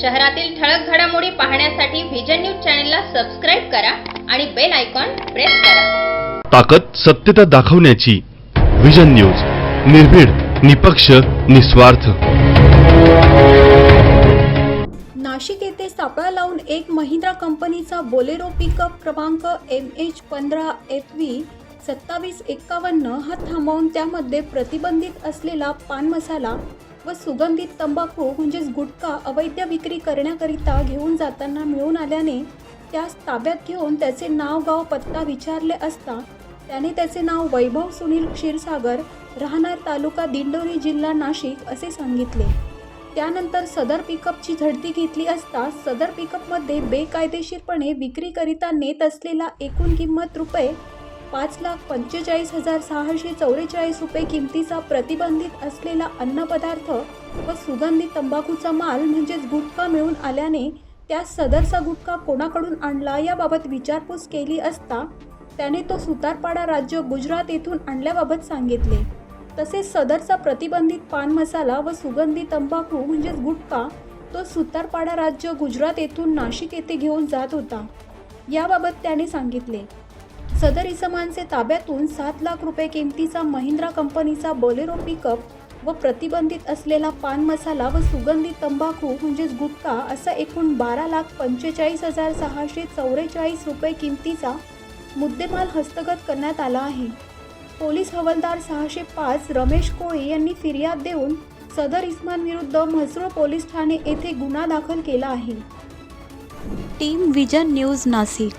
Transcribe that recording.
शहरातील ठळक घडामोडी पाहण्यासाठी व्हिजन न्यूज चॅनलला सबस्क्राईब करा आणि बेल आयकॉन प्रेस करा. ताकद सत्यता दाखवण्याची विजन न्यूज निर्भीड निपक्ष निस्वार्थ. नाशिक येथे सापळा लावून एक महिंद्रा कंपनीचा बोलेरो पिकअप क्रमांक एम एच पंधरा एफ व्ही सत्तावीस एक्कावन्न हा थांबवून त्यामध्ये प्रतिबंधित असलेला पान मसाला व सुगंधित तंबाखू म्हणजेच गुटखा अवैध विक्री करण्याकरिता घेऊन जाताना मिळून आल्याने त्यास ताब्यात घेऊन त्याचे नाव गाव पत्ता विचारले असता त्याने त्याचे नाव वैभव सुनील क्षीरसागर राहणार तालुका दिंडोरी जिल्हा नाशिक असे सांगितले. त्यानंतर सदर पिकअपची झडती घेतली असता सदर पिकअपमध्ये बेकायदेशीरपणे विक्रीकरिता नेत असलेला एकूण किंमत रुपये पाच लाख पंचेचाळीस हजार सहाशे चौवेचाळीस रुपये किमतीचा प्रतिबंधित असलेला अन्नपदार्थ व सुगंधित तंबाखूचा माल म्हणजेच गुटखा मिळून आल्याने त्या सदरचा गुटखा कोणाकडून आणला याबाबत विचारपूस केली असता त्याने तो सुतारपाडा राज्य गुजरात येथून आणल्याबाबत सांगितले. तसेच सदरचा प्रतिबंधित पान मसाला व सुगंधी तंबाखू म्हणजेच गुटखा तो सुतारपाडा राज्य गुजरात येथून नाशिक येथे घेऊन जात होता. याबाबत त्याने सांगितले. सदर इसमांचे ताब्यातून सात लाख रुपये किमतीचा महिंद्रा कंपनीचा बोलेरो पिकअप व प्रतिबंधित असलेला पान मसाला व सुगंधी तंबाखू म्हणजेच गुटखा असा एकूण बारा लाख पंचेचाळीस हजार सहाशे चौवेचाळीस रुपये किमतीचा मुद्देमाल हस्तगत करण्यात आला आहे. पोलीस हवालदार सहाशे पाच रमेश कोळी यांनी फिर्याद देऊन सदर इस्मानविरुद्ध म्हसरूळ पोलीस ठाणे येथे गुन्हा दाखल केला आहे. Team vision news Nashik.